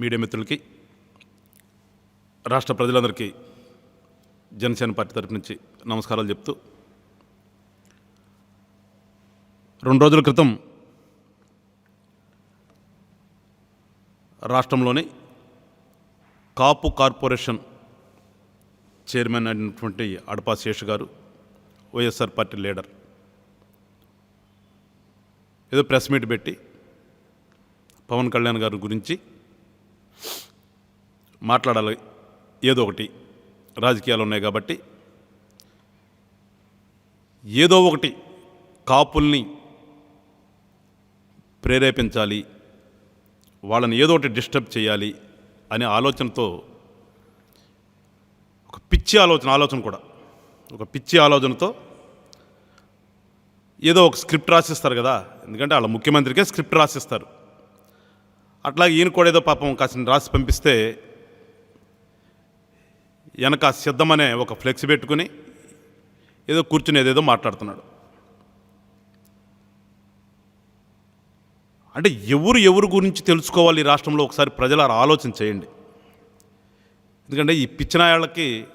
Media మిత్రులకి రాష్ట్ర ప్రజలందరికీ జనసేన పార్టీ తరపు నుంచి నమస్కారాలు చెప్తూ రెండు రోజుల క్రితం రాష్ట్రంలోని కాపు కార్పొరేషన్ చైర్మన్ అయినటువంటి అడపా శేష్ గారు వైఎస్ఆర్ పార్టీ లీడర్ ఏదో ప్రెస్ మీట్ పెట్టి పవన్ కళ్యాణ్ గారి గురించి మాట్లాడాలి. ఏదో ఒకటి. రాజకీయాలు ఉన్నాయి కాబట్టి. ఏదో ఒకటి కాపుల్ని ప్రేరేపించాలి. వాళ్ళని ఏదో ఒకటి డిస్టర్బ్ చేయాలి అనే ఆలోచనతో ఒక పిచ్చి ఆలోచన ఆలోచన కూడా. ఒక పిచ్చి ఆలోచనతో ఏదో ఒక స్క్రిప్ట్ రాసిస్తారు కదా. ఎందుకంటే వాళ్ళ ముఖ్యమంత్రికే స్క్రిప్ట్ రాసిస్తారు. అట్లా ఈయన కూడా ఏదో పాపం కాసిన రాసి పంపిస్తే వెనక సిద్ధమనే ఒక ఫ్లెక్స్ పెట్టుకుని ఏదో కూర్చుని ఏదేదో మాట్లాడుతున్నాడు. అంటే ఎవరు ఎవరు గురించి తెలుసుకోవాలి ఈ రాష్ట్రంలో? ఒకసారి ప్రజలు ఆలోచన చేయండి. ఎందుకంటే ఈ పిచ్చినాయాళ్ళకి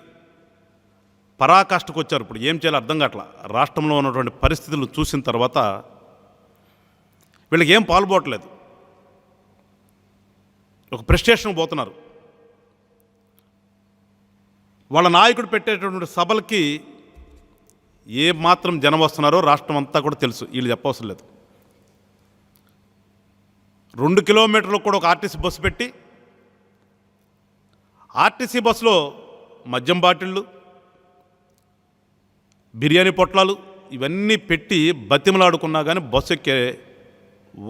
పరాకాష్ఠకు వచ్చారు ఇప్పుడు. ఏం చేయాలో అర్థం కావట్లా. రాష్ట్రంలో ఉన్నటువంటి పరిస్థితులను చూసిన తర్వాత వీళ్ళకి ఏం పాల్పోవట్లేదు. ఒక ప్రెస్టేషన్ పోతున్నారు. వాళ్ళ నాయకుడు పెట్టేటటువంటి సభలకి ఏ మాత్రం జనం వస్తున్నారో రాష్ట్రం అంతా కూడా తెలుసు. వీళ్ళు చెప్పవసరం లేదు. రెండు కిలోమీటర్లకు కూడా ఒక ఆర్టీసీ బస్సు పెట్టి ఆర్టీసీ బస్సులో మద్యం బాటిళ్ళు బిర్యానీ పొట్లాలు ఇవన్నీ పెట్టి బతిమలాడుకున్నా కానీ బస్సు ఎక్కే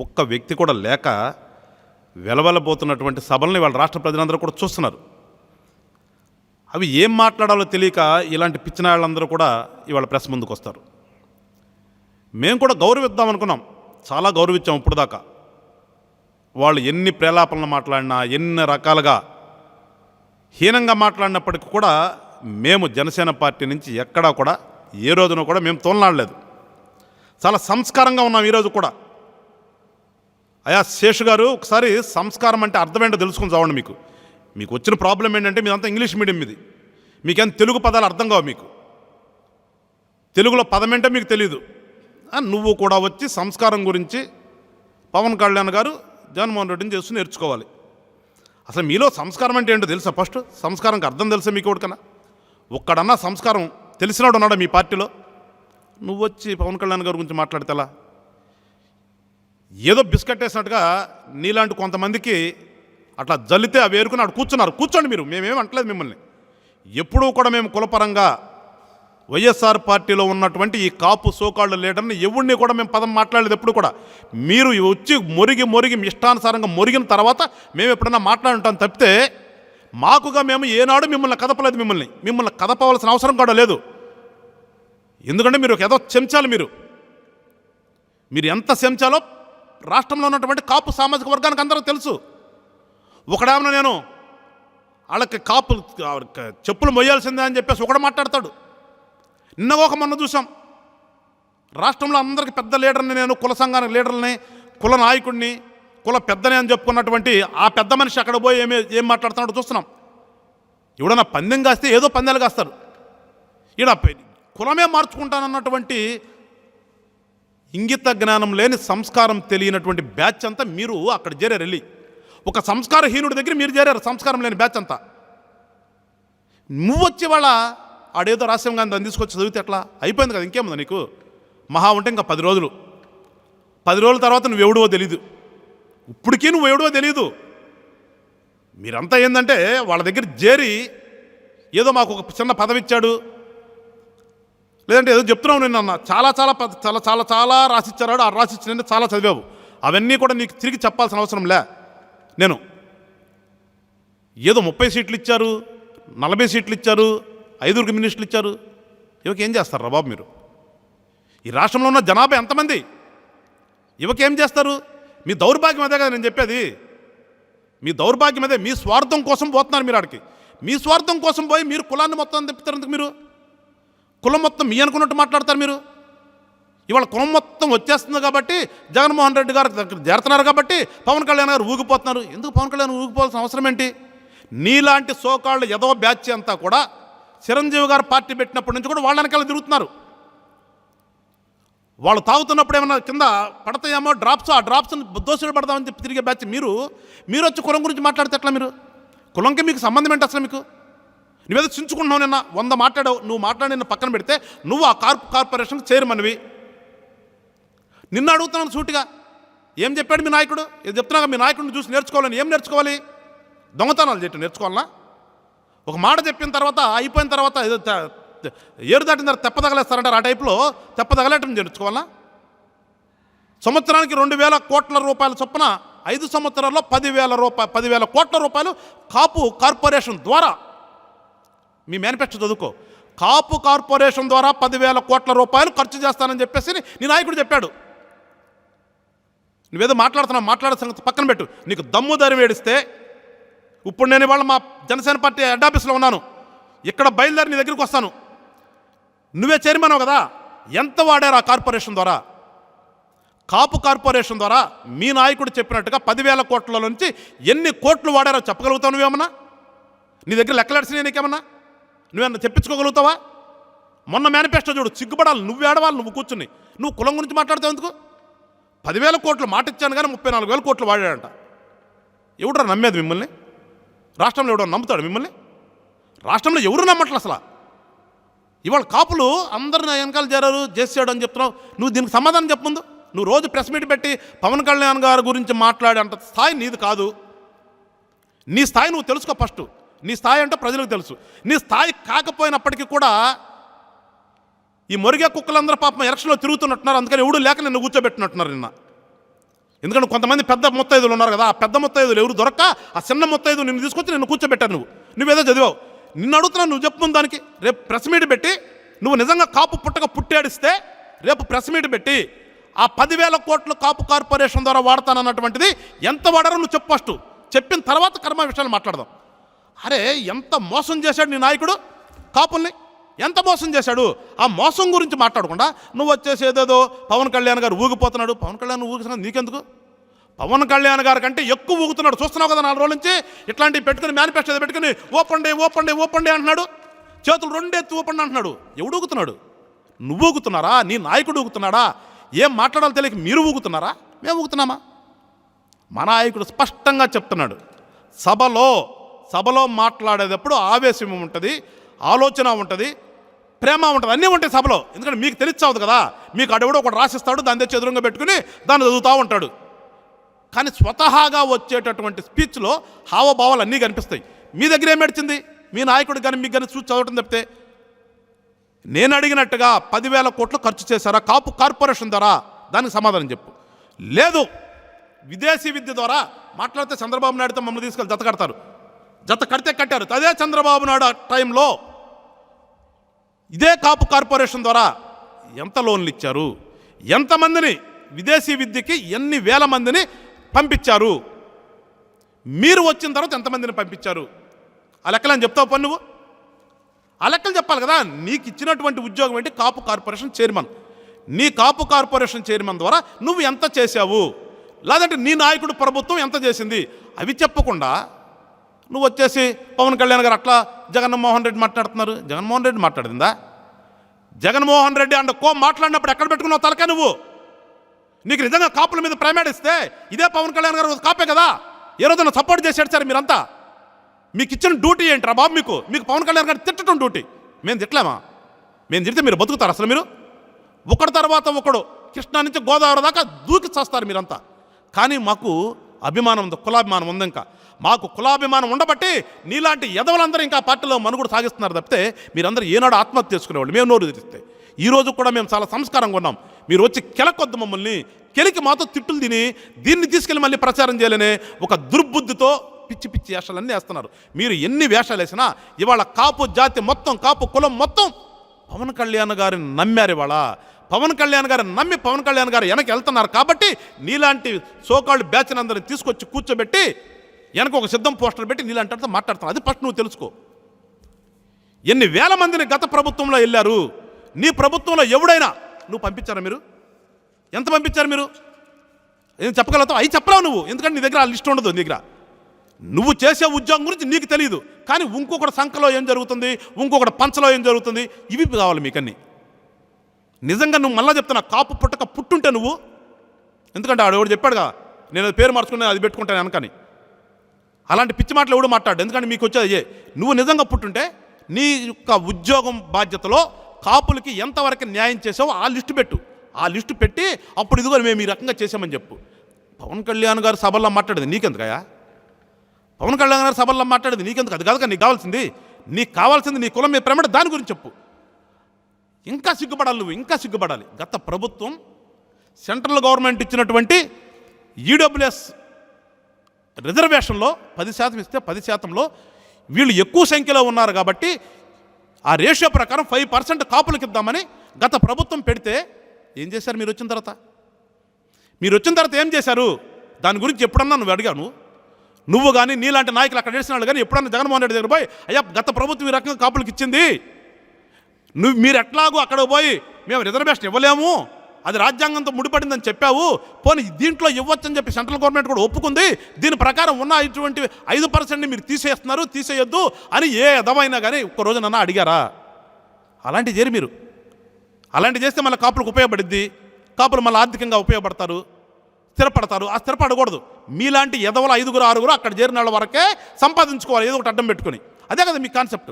ఒక్క వ్యక్తి కూడా లేక వెలవెలబోతున్నటువంటి సభల్ని వాళ్ళ రాష్ట్ర ప్రజలందరూ కూడా చూస్తున్నారు. అవి ఏం మాట్లాడాలో తెలియక ఇలాంటి పిచ్చినాళ్ళందరూ కూడా ఇవాళ ప్రెస్ ముందుకు వస్తారు. మేము కూడా గౌరవిద్దాం అనుకున్నాం చాలా గౌరవించాం ఇప్పుడు దాకా వాళ్ళు ఎన్ని ప్రేలాపనలు మాట్లాడినా ఎన్ని రకాలుగా హీనంగా మాట్లాడినప్పటికీ కూడా మేము జనసేన పార్టీ నుంచి ఎక్కడా కూడా ఏ రోజున కూడా మేము తోలనాడలేదు. చాలా సంస్కారంగా ఉన్నాం ఈరోజు కూడా. అయా శేషు గారు ఒకసారి సంస్కారం అంటే అర్థమేంటో తెలుసుకుని చావండి మీకు. మీకు వచ్చిన ప్రాబ్లం ఏంటంటే మీదంతా ఇంగ్లీష్ మీడియం ఇది మీకేం తెలుగు పదాలు అర్థం కావు మీకు. తెలుగులో పదమేంటో మీకు తెలియదు నువ్వు కూడా వచ్చి సంస్కారం గురించి పవన్ కళ్యాణ్ గారు జగన్మోహన్ రెడ్డిని చేస్తూ నేర్చుకోవాలి. అసలు మీలో సంస్కారం అంటే ఏంటో తెలుసా ఫస్ట్? సంస్కారంకి అర్థం తెలుసా మీకు ఒకటికన్నా ఒక్కడన్నా సంస్కారం తెలిసినాడు ఉన్నాడా మీ పార్టీలో? నువ్వు వచ్చి పవన్ కళ్యాణ్ గారి గురించి మాట్లాడితేలా ఏదో బిస్కెట్ వేసినట్టుగా నీలాంటి కొంతమందికి అట్లా జల్లితే అవి ఏరుకుని అక్కడ కూర్చున్నారు. కూర్చోండి మీరు. మేమేం అంటలేదు మిమ్మల్ని. ఎప్పుడూ కూడా మేము కులపరంగా వైఎస్ఆర్ పార్టీలో ఉన్నటువంటి ఈ కాపు సోకాళ్ళు లీడర్ని ఎవరిని కూడా మేము పదం మాట్లాడలేదు ఎప్పుడు కూడా. మీరు వచ్చి మొరిగి మొరిగి ఇష్టానుసారంగా మొరిగిన తర్వాత మేము ఎప్పుడైనా మాట్లాడుంటాం తప్పితే మాకుగా మేము ఏనాడు మిమ్మల్ని కదపలేదు మిమ్మల్ని. మిమ్మల్ని కదపవలసిన అవసరం కూడా లేదు. ఎందుకంటే మీరు ఒక ఏదో చెంచాలి మీరు. మీరు ఎంత చెంచాలో రాష్ట్రంలో ఉన్నటువంటి కాపు సామాజిక వర్గానికి అందరూ తెలుసు. ఒకడేమన్నా నేను వాళ్ళకి కాపులు చెప్పులు మొయ్యాల్సిందే అని చెప్పేసి ఒకడు మాట్లాడతాడు. నిన్న ఒక మొన్న చూసాం. రాష్ట్రంలో అందరికి పెద్ద లీడర్ని నేను కుల సంఘానికి లీడర్ని కుల నాయకుడిని కుల పెద్దని అని చెప్పుకున్నటువంటి ఆ పెద్ద మనిషి అక్కడ పోయి ఏమే ఏం మాట్లాడుతున్నాడో చూస్తున్నాం. ఎవడన్నా పందెం కాస్తే ఏదో పందాలు కాస్తారు. ఈడ కులమే మార్చుకుంటానన్నటువంటి ఇంగిత జ్ఞానం లేని సంస్కారం తెలియనటువంటి బ్యాచ్ అంతా మీరు అక్కడ చేరారు వెళ్ళి ఒక సంస్కారహీనుడి దగ్గర మీరు చేరారు సంస్కారం లేని బ్యాచ్ అంతా. నువ్వు వచ్చి వాళ్ళ ఆడేదో రాష్ట్రం కానీ దాన్ని తీసుకొచ్చి చదివితే ఎట్లా? అయిపోయింది కదా ఇంకేముంది నీకు? మహా ఉంటే ఇంకా పది రోజులు. పది రోజుల తర్వాత నువ్వు ఎవడో తెలీదు. ఇప్పటికీ నువ్వు ఎవడో తెలీదు. మీరంతా ఏంటంటే వాళ్ళ దగ్గర చేరి ఏదో మాకు ఒక చిన్న పదవి ఇచ్చాడు లేదంటే ఏదో చెప్తున్నావు నేను అన్న. చాలా చాలా పద- చాలా చాలా చాలా రాసిచ్చారాడు. ఆ రాసిచ్చిన చాలా చదివావు. అవన్నీ కూడా నీకు తిరిగి చెప్పాల్సిన అవసరం లే. నేను ఏదో ముప్పై సీట్లు ఇచ్చారు నలభై సీట్లు ఇచ్చారు ఐదుగురికి మినిస్టర్లు ఇచ్చారు. ఇవకి ఏం చేస్తారు రా బాబు మీరు? ఈ రాష్ట్రంలో ఉన్న జనాభా ఎంతమంది? ఇవకేం ఏం చేస్తారు? మీ దౌర్భాగ్యం అదే కదా నేను చెప్పేది. మీ దౌర్భాగ్యం అదే. మీ స్వార్థం కోసం పోతున్నారు మీరు ఆడికి. మీ స్వార్థం కోసం పోయి మీరు కులాన్ని మొత్తం తిప్పుతారు మీరు? కులం మొత్తం మీ అనుకున్నట్టు మాట్లాడతారు మీరు. ఇవాళ కులం మొత్తం వచ్చేస్తుంది కాబట్టి జగన్మోహన్ రెడ్డి గారు చేరుతున్నారు కాబట్టి పవన్ కళ్యాణ్ గారు ఊగిపోతున్నారు. ఎందుకు పవన్ కళ్యాణ్ ఊగిపోవాల్సిన అవసరం ఏంటి? నీలాంటి సోకాళ్ళు ఎదవ బ్యాచ్ అంతా కూడా చిరంజీవి గారు పార్టీ పెట్టినప్పటి నుంచి కూడా వాళ్ళ వెనకాల తిరుగుతున్నారు. వాళ్ళు తాగుతున్నప్పుడు ఏమన్నా కింద పడతాయేమో డ్రాప్స్ ఆ డ్రాప్స్ని దోషులు పడదామని చెప్పి తిరిగే బ్యాచ్ మీరు? మీరు వచ్చి కులం గురించి మాట్లాడితే ఎట్లా మీరు? కులంకి మీకు సంబంధం ఏంటి అసలు మీకు? నువ్వేదో చించుకుంటున్నావు నిన్న వంద మాట్లాడావు నువ్వు మాట్లాడిన పక్కన పెడితే నువ్వు ఆ కార్ప్ కార్పొరేషన్కి చేరమనివి. నిన్ను అడుగుతున్నాను సూటిగా. ఏం చెప్పాడు మీ నాయకుడు? ఇది చెప్తున్నాక మీ నాయకుడిని చూసి నేర్చుకోవాలని ఏం నేర్చుకోవాలి? దొంగతనాలు చెట్టు నేర్చుకోవాలనా? ఒక మాట చెప్పిన తర్వాత అయిపోయిన తర్వాత ఏదో ఏరు దాటిన తర్వాత తెప్ప తగలేస్తారంటారు ఆ టైప్లో తెప్ప తగలేయటం నేర్చుకోవాలా సంవత్సరానికి రెండు వేల కోట్ల రూపాయల చొప్పున ఐదు సంవత్సరాల్లో పదివేల రూపాయ పదివేల కోట్ల రూపాయలు కాపు కార్పొరేషన్ ద్వారా. మీ మేనిఫెస్టో చదువుకో. కాపు కార్పొరేషన్ ద్వారా పదివేల కోట్ల రూపాయలు ఖర్చు చేస్తానని చెప్పేసి నీ నాయకుడు చెప్పాడు. నువ్వేదో మాట్లాడుతున్నావు మాట్లాడే సంగతి పక్కన పెట్టు. నీకు దమ్ము ధైర్యం ఏడిస్తే ఇప్పుడు నేను ఇవాళ మా జనసేన పార్టీ హెడ్ ఆఫీస్లో ఉన్నాను. ఇక్కడ బయలుదేరి నీ దగ్గరికి వస్తాను. నువ్వే చైర్మన్ కదా. ఎంత వాడారు ఆ కార్పొరేషన్ ద్వారా? కాపు కార్పొరేషన్ ద్వారా మీ నాయకుడు చెప్పినట్టుగా పదివేల కోట్ల నుంచి ఎన్ని కోట్లు వాడారో చెప్పగలుగుతావు నువ్వేమన్నా? నీ దగ్గర లెక్కలేడ్చిన నీకేమన్నా? నువ్వేమన్నా తెప్పించుకోగలుగుతావా? మొన్న మేనిఫెస్టో చూడు సిగ్గుపడాలి. నువ్వు ఏడవాలి నువ్వు కూర్చుని. నువ్వు కులం గురించి మాట్లాడతావు ఎందుకు? పదివేల కోట్లు మాట ఇచ్చాను కానీ ముప్పై నాలుగు వేల కోట్లు వాడాడంట. ఎవడరా నమ్మేది మిమ్మల్ని? రాష్ట్రంలో ఎవడో నమ్ముతాడు మిమ్మల్ని? రాష్ట్రంలో ఎవరు నమ్మట్లే అసలు? ఇవాళ కాపులు అందరు నా వెనకాల చేరారు చేసాడు అని చెప్తున్నావు. నువ్వు దీనికి సమాధానం చెప్పముందు నువ్వు రోజు ప్రెస్ మీట్ పెట్టి పవన్ కళ్యాణ్ గారి గురించి మాట్లాడేంత స్థాయి నీది కాదు. నీ స్థాయి నువ్వు తెలుసుకో ఫస్ట్. నీ స్థాయి అంటే ప్రజలకు తెలుసు. నీ స్థాయి కాకపోయినప్పటికీ కూడా ఈ మొరిగే కుక్కలందరూ పాపం ఎలక్షన్లో తిరుగుతున్నట్టున్నారు. అందుకని ఎవడు లేక నిన్ను కూర్చోబెట్టినట్టున్నారు నిన్న. ఎందుకంటే కొంతమంది పెద్ద ముత్తైదులు ఉన్నారు కదా ఆ పెద్ద ముత్తైదులు ఎవరు దొరక్క ఆ చిన్న ముత్తైదు నిన్ను తీసుకొచ్చి నిన్ను కూర్చోబెట్టారు నువ్వు. నువ్వేదో చదివావు. నిన్ను అడుగుతున్నావు నువ్వు చెప్పుకుని దానికి. రేపు ప్రెస్ మీట్ పెట్టి నువ్వు నిజంగా కాపు పుట్టక పుట్టేడిస్తే రేపు ప్రెస్ మీట్ పెట్టి ఆ పదివేల కోట్లు కాపు కార్పొరేషన్ ద్వారా వాడతానన్నటువంటిది ఎంత వాడారో నువ్వు చెప్పు ఫస్ట్. చెప్పిన తర్వాత కర్మ విషయాలు మాట్లాడదాం. అరే ఎంత మోసం చేశాడు నీ నాయకుడు కాపుల్ని? ఎంత మోసం చేశాడు? ఆ మోసం గురించి మాట్లాడకుండా నువ్వు వచ్చేసి ఏదేదో పవన్ కళ్యాణ్ గారు ఊగిపోతున్నాడు. పవన్ కళ్యాణ్ ఊగిస్తున్నా నీకెందుకు? పవన్ కళ్యాణ్ గారి కంటే ఎక్కువ ఊగుతున్నాడు. చూస్తున్నావు కదా నాలుగు రోజుల నుంచి? ఇట్లాంటివి పెట్టుకుని మేనిఫెస్టో పెట్టుకుని ఓపండి ఓపండి ఓపండి అంటున్నాడు. చేతులు రెండెత్తి ఓపండి అంటున్నాడు. ఎవడు ఊగుతున్నాడు? నువ్వు ఊగుతున్నారా? నీ నాయకుడు ఊగుతున్నాడా? ఏం మాట్లాడాలో తెలియక మీరు ఊగుతున్నారా? మేము ఊగుతున్నామా? మా నాయకుడు స్పష్టంగా చెప్తున్నాడు. సభలో సభలో మాట్లాడేటప్పుడు ఆవేశం ఉంటుంది ఆలోచన ఉంటుంది ప్రేమ ఉంటుంది అన్నీ ఉంటాయి సభలో. ఎందుకంటే మీకు తెలిసావు కదా మీకు అడవుడు ఒకటి రాసిస్తాడు దాని తెచ్చి ఎదురుగా పెట్టుకుని దాన్ని చదువుతూ ఉంటాడు. కానీ స్వతహాగా వచ్చేటటువంటి స్పీచ్లో హావభావాలు అన్నీ కనిపిస్తాయి. మీ దగ్గర ఏం మీ నాయకుడు కానీ మీకు కానీ చూసి చదవటం తప్పితే. నేను అడిగినట్టుగా పదివేల కోట్లు ఖర్చు చేశారా? కాపు కార్పొరేషన్ ద్వారా. దానికి సమాధానం చెప్పు. లేదు విదేశీ విద్య ద్వారా మాట్లాడితే చంద్రబాబు నాయుడుతో మమ్మల్ని తీసుకెళ్ళి జత కడతారు. జత కడితే కట్టారు. అదే చంద్రబాబు నాయుడు టైంలో ఇదే కాపు కార్పొరేషన్ ద్వారా ఎంత లోన్లు ఇచ్చారు? ఎంతమందిని విదేశీ విద్యకి ఎన్ని వేల మందిని పంపించారు? మీరు వచ్చిన తర్వాత ఎంతమందిని పంపించారు? ఆ లెక్కలని చెప్తావు పని నువ్వు? ఆ లెక్కలు చెప్పాలి కదా. నీకు ఇచ్చినటువంటి ఉద్యోగం ఏంటి? Kapu corporation chairman. నీ కాపు కార్పొరేషన్ చైర్మన్ ద్వారా నువ్వు ఎంత చేశావు? లేదంటే నీ నాయకుడు ప్రభుత్వం ఎంత చేసింది? అవి చెప్పకుండా నువ్వు వచ్చేసి పవన్ కళ్యాణ్ గారు అట్లా జగన్మోహన్ రెడ్డి మాట్లాడుతున్నారు. జగన్మోహన్ రెడ్డి మాట్లాడిందా? జగన్మోహన్ రెడ్డి అండ్ కో మాట్లాడినప్పుడు ఎక్కడ పెట్టుకున్నావు తలకే నువ్వు? నీకు నిజంగా కాపుల మీద ప్రేమేడిస్తే ఇదే పవన్ కళ్యాణ్ గారు కాపే కదా? ఏ రోజున సపోర్ట్ చేశాడు సార్ మీరంతా? మీకు ఇచ్చిన డ్యూటీ ఏంట్రా బాబు మీకు? మీకు పవన్ కళ్యాణ్ గారు తిట్టడం డ్యూటీ. మేము తిట్టలేమా? మేము తిడితే మీరు బతుకుతారు అసలు మీరు? ఒకటి తర్వాత ఒకడు కృష్ణా నుంచి గోదావరి దాకా దూకి చేస్తారు మీరంతా. కానీ మాకు అభిమానం ఉంది కులాభిమానం ఉంది ఇంకా. మాకు కులాభిమానం ఉండబట్టి నీలాంటి ఎదవలందరూ ఇంకా పార్టీలో మనుగుడు సాగిస్తున్నారు తప్పితే మీరందరూ ఏనాడు ఆత్మహత్య చేసుకునేవాళ్ళు. మేము నోరు తెరిస్తే. ఈ రోజు కూడా మేము చాలా సంస్కారంగా ఉన్నాం. మీరు వచ్చి కెలకొద్దు మమ్మల్ని. కెలికి మాతో తిట్టులు తిని దీన్ని తీసుకెళ్ళి మళ్ళీ ప్రచారం చేయాలనే ఒక దుర్బుద్ధితో పిచ్చి పిచ్చి వేషాలన్నీ వేస్తున్నారు. మీరు ఎన్ని వేషాలు వేసినా ఇవాళ కాపు జాతి మొత్తం కాపు కులం మొత్తం పవన్ కళ్యాణ్ గారిని నమ్మారు ఇవాళ. పవన్ కళ్యాణ్ గారిని నమ్మి పవన్ కళ్యాణ్ గారు వెనక్కి వెళ్తున్నారు కాబట్టి నీలాంటి సోకాళ్ళు బ్యాచ్ అందరిని తీసుకొచ్చి కూర్చోబెట్టి వెనక ఒక సిద్ధం పోస్టర్ పెట్టి నీలాంటి మాట్లాడతాను. అది ఫస్ట్ నువ్వు తెలుసుకో. ఎన్ని వేల మందిని గత ప్రభుత్వంలో వెళ్ళారు నీ ప్రభుత్వంలో ఎవడైనా నువ్వు పంపించారా మీరు? ఎంత పంపించారు మీరు? ఏం చెప్పగలుగుతావు? అవి చెప్పలేవు నువ్వు. ఎందుకంటే నీ దగ్గర ఆ లిస్ట్ ఉండదు నీ దగ్గర. నువ్వు చేసే ఉద్యోగం గురించి నీకు తెలియదు కానీ ఇంకొకటి సంఖలో ఏం జరుగుతుంది? ఇంకొకటి పంచలో ఏం జరుగుతుంది? ఇవి కావాలి మీకన్నీ. నిజంగా నువ్వు మళ్ళీ చెప్తున్నా కాపు పుట్టక పుట్టుంటే నువ్వు ఎందుకంటే ఆడు ఎవడు చెప్పాడుగా నేను అది పేరు మార్చుకుని అది పెట్టుకుంటాను వెనకని అలాంటి పిచ్చి మాటలు ఎవడు మాట్లాడు? ఎందుకంటే మీకు వచ్చేది అయ్యే. నువ్వు నిజంగా పుట్టుంటే నీ యొక్క ఉద్యోగం బాధ్యతలో కాపులకి ఎంతవరకు న్యాయం చేసావో ఆ లిస్టు పెట్టు. ఆ లిస్టు పెట్టి అప్పుడు ఇదిగో మేము ఈ రకంగా చేసామని చెప్పు. పవన్ కళ్యాణ్ గారు సభల్లో మాట్లాడేది నీకెందుకయా పవన్ కళ్యాణ్ గారు సభల్లో మాట్లాడేది నీకెందుకు? అది కాదుగా నీకు కావాల్సింది. నీకు కావాల్సింది నీ కులం మీద ప్రేమ దాని గురించి చెప్పు. ఇంకా సిగ్గుపడాలి నువ్వు ఇంకా సిగ్గుపడాలి. గత ప్రభుత్వం సెంట్రల్ గవర్నమెంట్ ఇచ్చినటువంటి ఈడబ్ల్యూఎస్ రిజర్వేషన్లో పది శాతం ఇస్తే పది శాతంలో వీళ్ళు ఎక్కువ సంఖ్యలో ఉన్నారు కాబట్టి ఆ రేషియో ప్రకారం ఫైవ్ పర్సెంట్ కాపులకు ఇద్దామని గత ప్రభుత్వం పెడితే ఏం చేశారు? మీరు వచ్చిన తర్వాత? మీరు వచ్చిన తర్వాత ఏం చేశారు? దాని గురించి ఎప్పుడన్నా నువ్వు అడిగాను నువ్వు కానీ నీలాంటి నాయకులు అక్కడ చేసిన వాళ్ళు కానీ ఎప్పుడన్నా జగన్మోహన్ రెడ్డి దగ్గర పోయి అయ్యా గత ప్రభుత్వం ఈ రకంగా కాపులకు ఇచ్చింది. నువ్వు మీరు ఎట్లాగో అక్కడ పోయి మేము రిజర్వేషన్ ఇవ్వలేము. అది రాజ్యాంగంతో ముడిపడిందని చెప్పావు. పోనీ దీంట్లో ఇవ్వచ్చని చెప్పి సెంట్రల్ గవర్నమెంట్ కూడా ఒప్పుకుంది. దీని ప్రకారం ఉన్న ఇటువంటి ఐదు పర్సెంట్ని మీరు తీసేస్తున్నారు తీసేయొద్దు అని ఏ ఎదవైనా కానీ ఒక్క రోజునన్నా అడిగారా? అలాంటివి చేయరు మీరు. అలాంటి చేస్తే మళ్ళీ కాపులకు ఉపయోగపడిద్ది. కాపులు మళ్ళీ ఆర్థికంగా ఉపయోగపడతారు స్థిరపడతారు. ఆ స్థిరపడకూడదు మీలాంటి ఎదవల ఐదుగురు ఆరుగురు అక్కడ చేరిన వాళ్ళ వరకే సంపాదించుకోవాలి. ఏదో ఒకటి అడ్డం పెట్టుకొని. అదే కదా మీ కాన్సెప్ట్.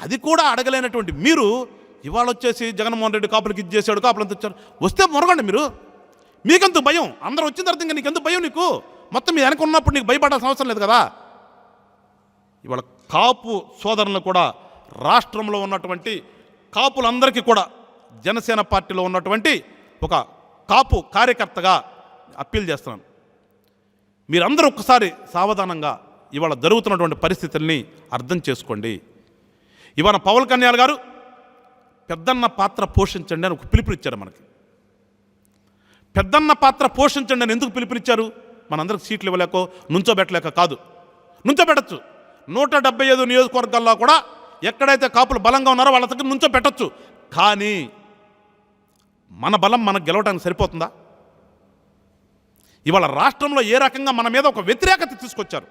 అది కూడా అడగలేనటువంటి మీరు ఇవాళ వచ్చేసి జగన్మోహన్ రెడ్డి కాపులకి ఇది చేశాడు కాపులంత ఇచ్చారు వస్తే మొరగండి మీరు. మీకెందుకు భయం? అందరూ వచ్చిన తర్వాత ఇంకా నీకెందుకు భయం నీకు? మొత్తం మీ వెనక ఉన్నప్పుడు నీకు భయపడాల్సిన అవసరం లేదు కదా? ఇవాళ కాపు సోదరులను కూడా రాష్ట్రంలో ఉన్నటువంటి కాపులందరికీ కూడా జనసేన పార్టీలో ఉన్నటువంటి ఒక కాపు కార్యకర్తగా అప్పీల్ చేస్తున్నాను. మీరందరూ ఒక్కసారి సావధానంగా ఇవాళ జరుగుతున్నటువంటి పరిస్థితుల్ని అర్థం చేసుకోండి. ఇవాళ పవన్ కళ్యాణ్ గారు పెద్దన్న పాత్ర పోషించండి అని ఒక పిలుపునిచ్చారు మనకి. పెద్దన్న పాత్ర పోషించండి అని ఎందుకు పిలుపునిచ్చారు? మనందరికి సీట్లు ఇవ్వలేకో నుంచోబెట్టలేక కాదు. నుంచోబెట్టచ్చు. నూట డెబ్బై ఐదు నియోజకవర్గాల్లో కూడా ఎక్కడైతే కాపులు బలంగా ఉన్నారో వాళ్ళ దగ్గర నుంచో పెట్టచ్చు కానీ మన బలం మనకు గెలవడానికి సరిపోతుందా? ఇవాళ రాష్ట్రంలో ఏ రకంగా మన మీద ఒక వ్యతిరేకత తీసుకొచ్చారు?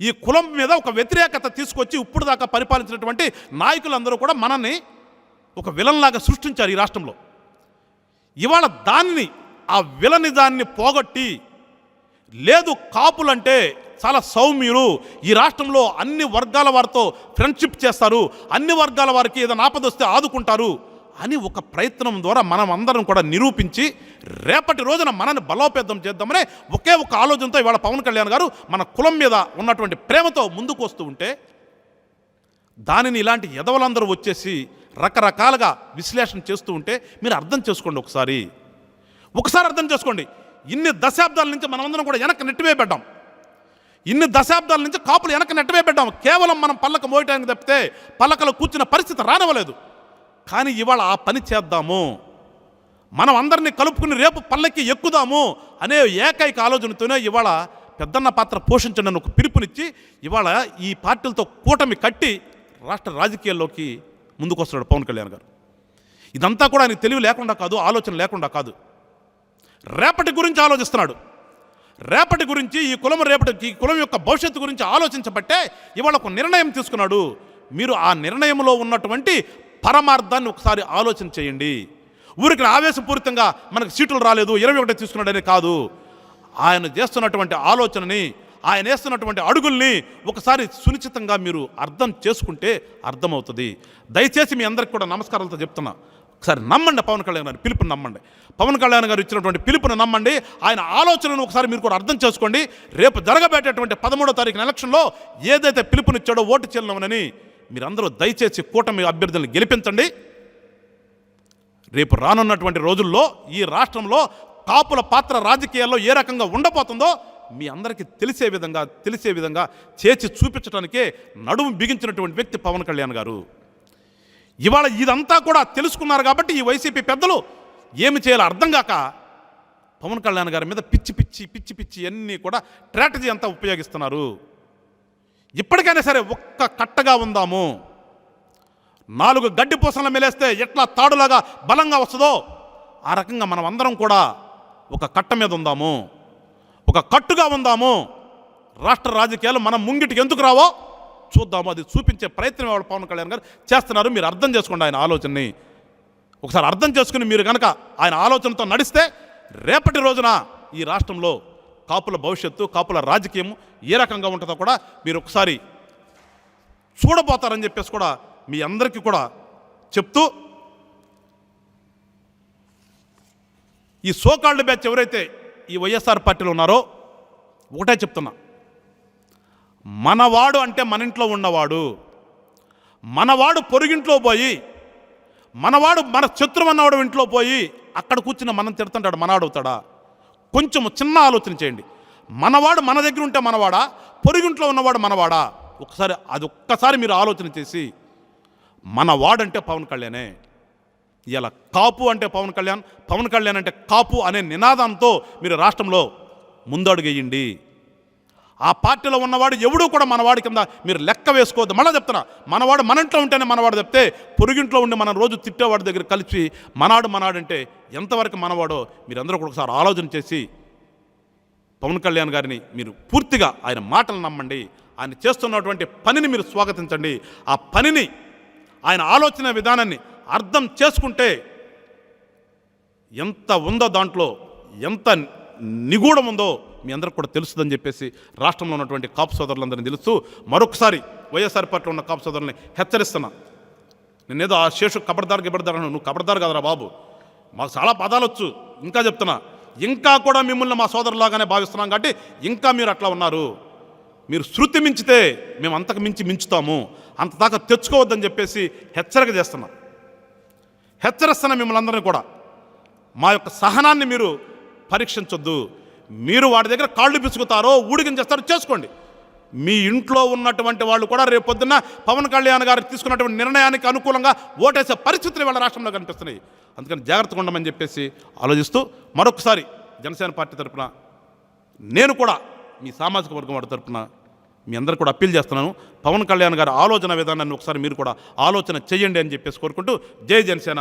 ఈ కులం మీద ఒక వ్యతిరేకత తీసుకొచ్చి ఇప్పుడు దాకా పరిపాలించినటువంటి నాయకులందరూ కూడా మనల్ని ఒక విలన్లాగా సృష్టించారు ఈ రాష్ట్రంలో. ఇవాళ దాన్ని ఆ విలని దాన్ని పోగొట్టి లేదు కాపులంటే చాలా సౌమ్యులు ఈ రాష్ట్రంలో అన్ని వర్గాల వారితో ఫ్రెండ్షిప్ చేస్తారు అన్ని వర్గాల వారికి ఏదైనా ఆపదొస్తే ఆదుకుంటారు అని ఒక ప్రయత్నం ద్వారా మనం అందరం కూడా నిరూపించి రేపటి రోజున మనని బలోపేతం చేద్దామనే ఒకే ఒక ఆలోచనతో ఇవాళ పవన్ కళ్యాణ్ గారు మన కులం మీద ఉన్నటువంటి ప్రేమతో ముందుకు వస్తూ ఉంటే దానిని ఇలాంటి ఎదవలందరూ వచ్చేసి రకరకాలుగా విశ్లేషణ చేస్తూ ఉంటే మీరు అర్థం చేసుకోండి ఒకసారి. ఒకసారి అర్థం చేసుకోండి. ఇన్ని దశాబ్దాల నుంచి మనమందరం కూడా వెనక్కి నెట్టివేయబడ్డాం. ఇన్ని దశాబ్దాల నుంచి కాపులు వెనక్కి నెట్టివేయబడ్డాం. కేవలం మనం పల్లక మోయటానికి తప్పితే పల్లకలో కూర్చున్న పరిస్థితి రానివ్వలేదు. కానీ ఇవాళ ఆ పని చేద్దాము. మనం అందరినీ కలుపుకుని రేపు పల్లకి ఎక్కుదాము అనే ఏకైక ఆలోచనతోనే ఇవాళ పెద్దన్న పాత్ర పోషించండి అని ఒక పిలుపునిచ్చి ఇవాళ ఈ పార్టీలతో కూటమి కట్టి రాష్ట్ర రాజకీయాల్లోకి ముందుకొస్తాడు పవన్ కళ్యాణ్ గారు. ఇదంతా కూడా ఆయనకు తెలివి లేకుండా కాదు ఆలోచన లేకుండా కాదు. రేపటి గురించి ఆలోచిస్తున్నాడు. రేపటి గురించి ఈ కులం రేపటి ఈ కులం యొక్క భవిష్యత్తు గురించి ఆలోచించబట్టే ఇవాళ ఒక నిర్ణయం తీసుకున్నాడు. మీరు ఆ నిర్ణయంలో ఉన్నటువంటి పరమార్థాన్ని ఒకసారి ఆలోచన చేయండి. ఊరికి ఆవేశపూరితంగా మనకు సీట్లు రాలేదు ఇరవై ఒకటి తీసుకున్నాడని కాదు. ఆయన చేస్తున్నటువంటి ఆలోచనని ఆయన వేస్తున్నటువంటి అడుగుల్ని ఒకసారి సునిశ్చితంగా మీరు అర్థం చేసుకుంటే అర్థమవుతుంది. దయచేసి మీ అందరికి కూడా నమస్కారాలతో చెప్తున్నా. ఒకసారి నమ్మండి పవన్ కళ్యాణ్ గారి పిలుపుని నమ్మండి. పవన్ కళ్యాణ్ గారు ఇచ్చినటువంటి పిలుపుని నమ్మండి. ఆయన ఆలోచనను ఒకసారి మీరు కూడా అర్థం చేసుకోండి. రేపు జరగబెట్టేటువంటి పదమూడో తారీఖున ఎలక్షన్లో ఏదైతే పిలుపునిచ్చాడో ఓటు చెల్లమనని మీరందరూ దయచేసి కూటమి అభ్యర్థులను గెలిపించండి. రేపు రానున్నటువంటి రోజుల్లో ఈ రాష్ట్రంలో కాపుల పాత్ర రాజకీయాల్లో ఏ రకంగా ఉండబోతుందో మీ అందరికీ తెలిసే విధంగా తెలిసే విధంగా చేసి చూపించడానికే నడుము బిగించినటువంటి వ్యక్తి పవన్ కళ్యాణ్ గారు. ఇవాళ ఇదంతా కూడా తెలుసుకున్నారు కాబట్టి ఈ వైసీపీ పెద్దలు ఏమి చేయాలో అర్థం కాక పవన్ కళ్యాణ్ గారి మీద పిచ్చి పిచ్చి పిచ్చి పిచ్చి అన్నీ కూడా స్ట్రాటజీ అంతా ఉపయోగిస్తున్నారు. ఇప్పటికైనా సరే ఒక్క కట్టగా ఉందాము. నాలుగు గడ్డి పూసలను మెలేస్తే ఎట్లా తాడులాగా బలంగా వస్తుందో ఆ రకంగా మనం అందరం కూడా ఒక కట్ట మీద ఉందాము. ఒక కట్టుగా ఉందాము. రాష్ట్ర రాజకీయాలు మనం ముంగిటికి ఎందుకు రావో చూద్దాము. అది చూపించే ప్రయత్నం ఎవరు? పవన్ కళ్యాణ్ గారు చేస్తున్నారు. మీరు అర్థం చేసుకోండి ఆయన ఆలోచనని. ఒకసారి అర్థం చేసుకుని మీరు కనుక ఆయన ఆలోచనతో నడిస్తే రేపటి రోజున ఈ రాష్ట్రంలో కాపుల భవిష్యత్తు కాపుల రాజకీయం ఏ రకంగా ఉంటుందో కూడా మీరు ఒకసారి చూడబోతారని చెప్పేసి కూడా మీ అందరికీ కూడా చెప్తూ ఈ సోకాళ్ళు బ్యాచ్ ఎవరైతే ఈ వైఎస్ఆర్ పార్టీలో ఉన్నారో ఒకటే చెప్తున్నా. మనవాడు అంటే మన ఇంట్లో ఉన్నవాడు మనవాడు పొరుగింట్లో పోయి మనవాడు మన శత్రువు అన్నవాడు ఇంట్లో పోయి అక్కడ కూర్చుని మనం తిడుతుంటాడు మనవాడు అవుతాడా కొంచెం చిన్న ఆలోచన చేయండి. మనవాడు మన దగ్గర ఉంటే మనవాడా? పొరుగింట్లో ఉన్నవాడు మనవాడా? ఒకసారి అది ఒక్కసారి మీరు ఆలోచన చేసి మనవాడంటే పవన్ కళ్యాణే. ఇలా కాపు అంటే పవన్ కళ్యాణ్ పవన్ కళ్యాణ్ అంటే కాపు అనే నినాదంతో మీరు రాష్ట్రంలో ముందడుగేయండి. ఆ పార్టీలో ఉన్నవాడు ఎవడూ కూడా మనవాడి కింద మీరు లెక్క వేసుకోవద్దు. మళ్ళీ చెప్తున్నా మనవాడు మన ఇంట్లో ఉంటేనే మనవాడు చెప్తే పొరుగింట్లో ఉండి మనం రోజు తిట్టేవాడి దగ్గర కలిసి మనాడు మనాడంటే అంటే ఎంతవరకు మనవాడో మీరందరూ కూడా ఒకసారి ఆలోచన చేసి పవన్ కళ్యాణ్ గారిని మీరు పూర్తిగా ఆయన మాటలు నమ్మండి. ఆయన చేస్తున్నటువంటి పనిని మీరు స్వాగతించండి. ఆ పనిని ఆయన ఆలోచన విధానాన్ని అర్థం చేసుకుంటే ఎంత ఉందో దాంట్లో ఎంత నిగూఢం ఉందో మీ అందరికి కూడా తెలుస్తుందని చెప్పేసి రాష్ట్రంలో ఉన్నటువంటి కాపు సోదరులందరినీ తెలుస్తూ మరొకసారి వైఎస్ఆర్ పార్టీలో ఉన్న కాపు సోదరుల్ని హెచ్చరిస్తున్నా. నేనేదో ఆ శేషు కబర్దార్ గిబర్దార్ నువ్వు కబర్దార్ కదరా బాబు. మాకు చాలా పదాలు వచ్చు. ఇంకా చెప్తున్నా ఇంకా కూడా మిమ్మల్ని మా సోదరులాగానే భావిస్తున్నాం కాబట్టి ఇంకా మీరు అట్లా ఉన్నారు. మీరు శృతి మించితే మేము అంతకు మించి మించుతాము. అంత దాకా తెచ్చుకోవద్దని చెప్పేసి హెచ్చరిక చేస్తున్నాం. హెచ్చరిస్తున్న మిమ్మల్ని అందరినీ కూడా మా యొక్క సహనాన్ని మీరు పరీక్షించొద్దు. మీరు వాడి దగ్గర కాళ్ళు పిసుకుతారో ఊడిగించేస్తారో చేసుకోండి. మీ ఇంట్లో ఉన్నటువంటి వాళ్ళు కూడా రేపు పొద్దున్న పవన్ కళ్యాణ్ గారు తీసుకున్నటువంటి నిర్ణయానికి అనుకూలంగా ఓటేసే పరిస్థితులు వాళ్ళ రాష్ట్రంలో కనిపిస్తున్నాయి. అందుకని జాగ్రత్తగా ఉండమని చెప్పేసి ఆలోచిస్తూ మరొకసారి జనసేన పార్టీ తరపున నేను కూడా మీ సామాజిక వర్గం వాడి తరపున మీ అందరు కూడా అప్పీల్ చేస్తున్నాను. పవన్ కళ్యాణ్ గారి ఆలోచన విధానాన్ని ఒకసారి మీరు కూడా ఆలోచన చేయండి అని చెప్పేసి కోరుకుంటూ జై జనసేన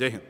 జై హింద్.